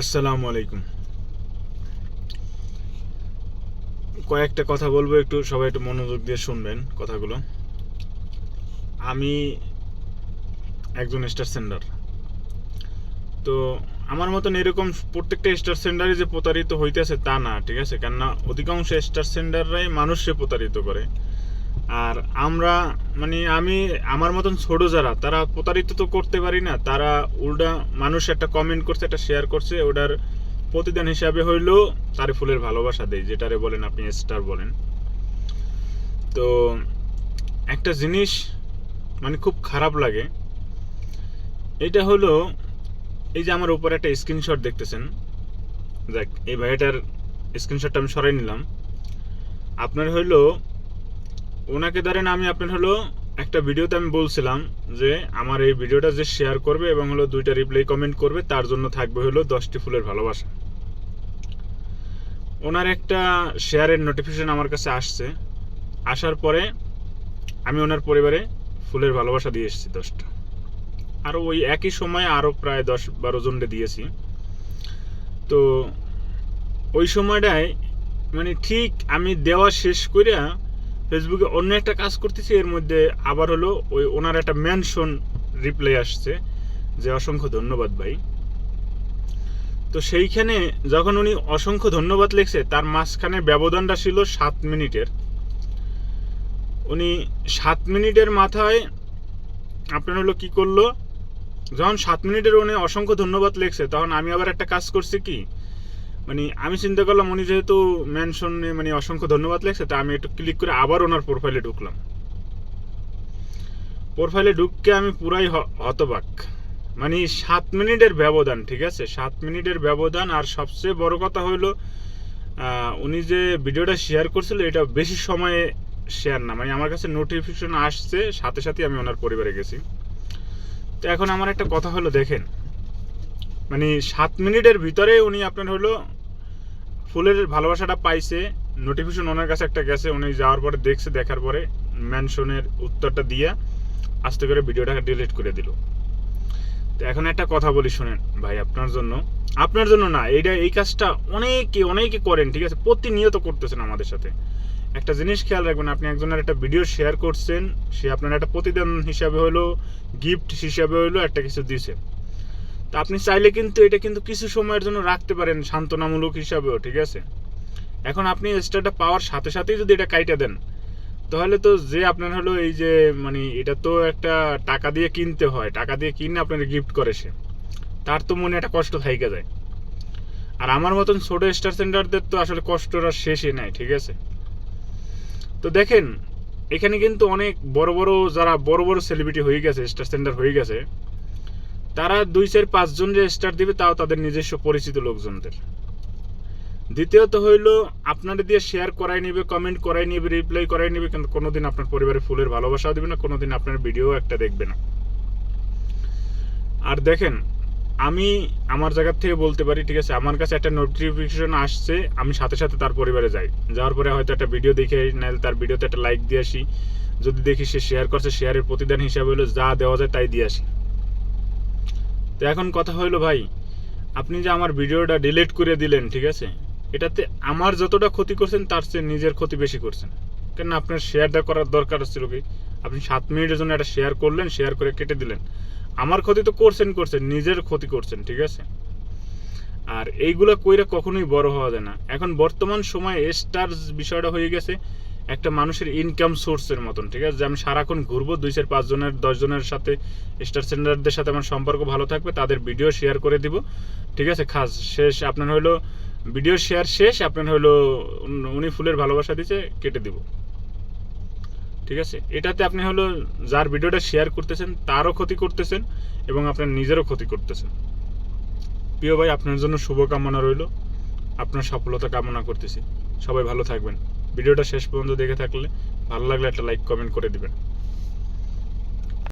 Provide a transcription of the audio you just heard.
আসসালামু আলাইকুম। কয়েকটা কথা বলব, একটু সবাই একটু মনোযোগ দিয়ে শুনবেন কথাগুলো। আমি একজন স্টার সেন্ডার। তো আমার মতন এরকম প্রত্যেকটা স্টার সেন্ডারই যে প্রতারিত হইতেছে তা না, ঠিক আছে? কেননা অধিকাংশ স্টার সেন্ডাররাই মানুষকে প্রতারিত করে। আর আমরা মানে আমি, আমার মতন ছোট যারা, তারা প্রতারিত তো করতে পারি না, তারা উল্টা মানুষ একটা কমেন্ট করছে, একটা শেয়ার করছে, ওটার প্রতিদান হিসাবে হইলেও তারে ফুলের ভালোবাসা দেয়, যেটারে বলেন আপনি স্টার বলেন। তো একটা জিনিস মানে খুব খারাপ লাগে, এটা হলো এই যে আমার উপরে একটা স্ক্রিনশট দেখতেছেন দেখ এই ভাইটার স্ক্রিনশটটা আমি সরাই নিলাম। আপনার হইল ওনাকে ধরেন আমি আপনার হলো একটা ভিডিওতে আমি বলছিলাম যে আমার এই ভিডিওটা যে শেয়ার করবে এবং হলো দুইটা রিপ্লাই কমেন্ট করবে, তার জন্য থাকবে হলো দশটি ফুলের ভালোবাসা। ওনার একটা শেয়ারের নোটিফিকেশন আমার কাছে আসছে। আসার পরে আমি ওনার পরিবারে ফুলের ভালোবাসা দিয়ে এসেছি দশটা। আরও ওই একই সময়ে আরও প্রায় দশ বারো জনকে দিয়েছি। তো ওই সময়টায় মানে ঠিক আমি দেওয়া শেষ করিয়া ফেসবুকে অন্য একটা কাজ করতেছি, এর মধ্যে আবার হলো ওই ওনার একটা মেনশন রিপ্লাই আসছে যে, অসংখ্য ধন্যবাদ ভাই। তো সেইখানে যখন উনি অসংখ্য ধন্যবাদ লিখছে, তার মাঝখানে ব্যবধানটা ছিল সাত মিনিটের। উনি সাত মিনিটের মাথায় আপনার হলো কি করল? যখন সাত মিনিটের উনি অসংখ্য ধন্যবাদ লিখছে, তখন আমি আবার একটা কাজ করছি কি? মানে আমি চিন্তা করলাম উনি যেহেতু মেনশনে মানে অসংখ্য ধন্যবাদ লেগছে তা আমি একটু ক্লিক করে আবার ওনার প্রোফাইলে ঢুকলাম। প্রোফাইলে ঢুককে আমি পুরাই হতবাক। মানে সাত মিনিটের ব্যবধান, ঠিক আছে? সাত মিনিটের ব্যবধান, আর সবচেয়ে বড় কথা হলো উনি যে ভিডিওটা শেয়ার করছিল, এটা বেশি সময়ে শেয়ার না। মানে আমার কাছে নোটিফিকেশন আসছে, সাথে সাথে আমি ওনার পরিবারে গেছি। তো এখন আমার একটা কথা হলো, দেখেন। মানে সাত মিনিটের ভিতরে উনি আপনার হলো ফুলের ভালোবাসাটা পাইছে নোটিফিকেশন ওনার কাছে একটা গেছে, উনি যাওয়ার পরে দেখছে, দেখার পরে মেনশনের উত্তরটা দিয়ে আস্তে করে ভিডিওটা ডিলিট করে দিল। তো এখন একটা কথা বলি শোনেন ভাই, আপনার জন্য। আপনার জন্য না, এইটা, এই কাজটা অনেকে অনেকে করেন, ঠিক আছে? প্রতিনিয়ত করতেছেন আমাদের সাথে। একটা জিনিস খেয়াল রাখবেন, আপনি একজনের একটা ভিডিও শেয়ার করছেন, সে আপনার একটা প্রতিদান হিসাবে হলো গিফট হিসাবে হলো একটা কিছু দিছে। তা আপনি চাইলে কিন্তু এটা কিন্তু কিছু সময়ের জন্য রাখতে পারেন সান্ত্বনামূলক হিসাবেও, ঠিক আছে? এখন আপনি স্টারটা পাওয়ার সাথে সাথেই যদি এটা কাইটা দেন, তাহলে তো যে আপনার হলো এই যে মানে এটা তো একটা টাকা দিয়ে কিনতে হয়, টাকা দিয়ে কিনে আপনার গিফট করে সে, তার তো মনে একটা কষ্ট থাইকে যায়। আর আমার মতন ছোট স্টার সেন্টারদের তো আসলে কষ্টটা শেষই নাই, ঠিক আছে? তো দেখেন, এখানে কিন্তু অনেক বড় বড় যারা বড় বড় সেলিব্রিটি হয়ে গেছে স্টার সেন্টার হয়ে গেছে তারা দুই চার পাঁচজন যে স্টার দিবে, তাও তাদের নিজস্ব পরিচিত লোকজনদের। দ্বিতীয়ত হইল, আপনারা দিয়ে শেয়ার করাই নিবে কমেন্ট করাই নিবে রিপ্লাই করাই নিবে, কিন্তু কোনোদিন আপনার পরিবারে ফুলের ভালোবাসাও দিবে না, কোনোদিন আপনার ভিডিও একটা দেখবে না। আর দেখেন, আমি আমার জায়গার থেকে বলতে পারি, ঠিক আছে, আমার কাছে একটা নোটিফিকেশন আসছে, আমি সাথে সাথে তার পরিবারে যাই। যাওয়ার পরে হয়তো একটা ভিডিও দেখে নাহলে তার ভিডিওতে একটা লাইক দিয়ে আসি। যদি দেখি সে শেয়ার করছে শেয়ারের প্রতিদান হিসাবে হলো যা দেওয়া যায় তাই দিয়ে আসি। তো এখন কথা হইল ভাই, আপনি যে আমার ভিডিওটা ডিলিট করে দিলেন, ঠিক আছে? এটাতে আমার যতটা ক্ষতি করছেন, তার চেয়ে নিজের ক্ষতি বেশি করছেন। কেন আপনার শেয়ারটা করার দরকার ছিল কি? আপনি সাত মিনিটের জন্য একটা শেয়ার করলেন শেয়ার করে কেটে দিলেন। আমার ক্ষতি তো করছেন করছেন, নিজের ক্ষতি করছেন, ঠিক আছে? আর এইগুলো কইরা কখনোই বড় হওয়া যায় না। এখন বর্তমান সময়ে স্টার বিষয়টা হয়ে গেছে একটা মানুষের ইনকাম সোর্সের মতন, ঠিক আছে? যে আমি সারাক্ষণ ঘুরবো, দুই চার পাঁচ জনের, দশ জনের সাথে স্টার সেন্টারদের সাথে আমার সম্পর্ক ভালো থাকবে, তাদের ভিডিও শেয়ার করে দিব, ঠিক আছে? খাস, শেষ, আপনার হলো ভিডিও শেয়ার শেষ, আপনার হলো উনি ফুলের ভালোবাসা দিচ্ছে কেটে দিব। ঠিক আছে? এটাতে আপনি হলো যার ভিডিওটা শেয়ার করতেছেন, তারও ক্ষতি করতেছেন এবং আপনার নিজেরও ক্ষতি করতেছেন। প্রিয় ভাই, আপনার জন্য শুভকামনা রইল। আপনার সফলতা কামনা করতেছি। সবাই ভালো থাকবেন। ভিডিওটা শেষ পর্যন্ত দেখে থাকলে ভালো লাগলে একটা লাইক কমেন্ট করে দিবেন।